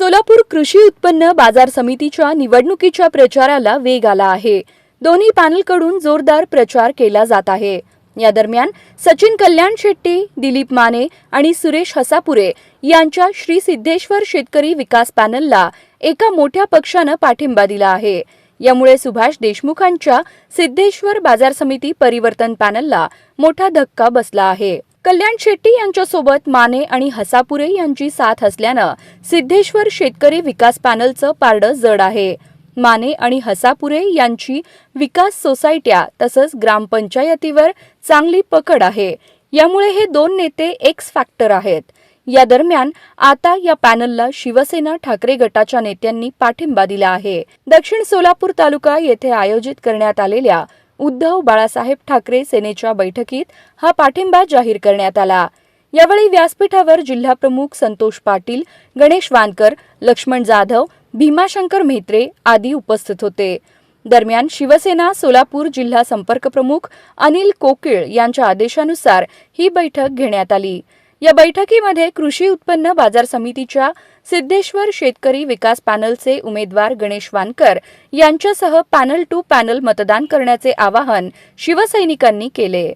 सोलापूर कृषी उत्पन्न बाजार समितीच्या निवडणुकीच्या प्रचाराला वेग आला आहे. दोन्ही पॅनलकडून जोरदार प्रचार केला जात आहे. या दरम्यान सचिन कल्याण शेट्टी दिलीप माने आणि सुरेश हसापुरे यांच्या श्री सिद्धेश्वर शेतकरी विकास पॅनलला एका मोठ्या पक्षानं पाठिंबा दिला आहे. यामुळे सुभाष देशमुखांच्या सिद्धेश्वर बाजार समिती परिवर्तन पॅनलला मोठा धक्का बसला आहे. कल्याण शेट्टी यांच्यासोबत माने आणि हसापुरे यांची साथ असल्यानं सिद्धेश्वर शेतकरी विकास पॅनलचं पारडं जड आहे. माने आणि हसापुरे यांची विकास सोसायट्या तसंच ग्रामपंचायतीवर चांगली पकड आहे. यामुळे हे दोन नेते एक्स फॅक्टर आहेत. या दरम्यान आता या पॅनलला शिवसेना ठाकरे गटाच्या नेत्यांनी पाठिंबा दिला आहे. दक्षिण सोलापूर तालुका येथे आयोजित करण्यात आलेल्या उद्धव बाळासाहेब ठाकरे सेनेच्या बैठकीत हा पाठिंबा जाहीर करण्यात आला. यावेळी व्यासपीठावर जिल्हाप्रमुख संतोष पाटील गणेश वानकर लक्ष्मण जाधव भीमाशंकर म्हेत्रे आदी उपस्थित होते. दरम्यान शिवसेना सोलापूर जिल्हा संपर्क प्रमुख अनिल कोकिळ यांच्या आदेशानुसार ही बैठक घेण्यात आली. या बैठकीमध्ये कृषी उत्पन्न बाजार समितीच्या सिद्धेश्वर शेतकरी विकास पॅनलचे उमेदवार गणेश वानकर यांच्यासह पॅनल टू पॅनल मतदान करण्याचे आवाहन शिवसैनिकांनी केले.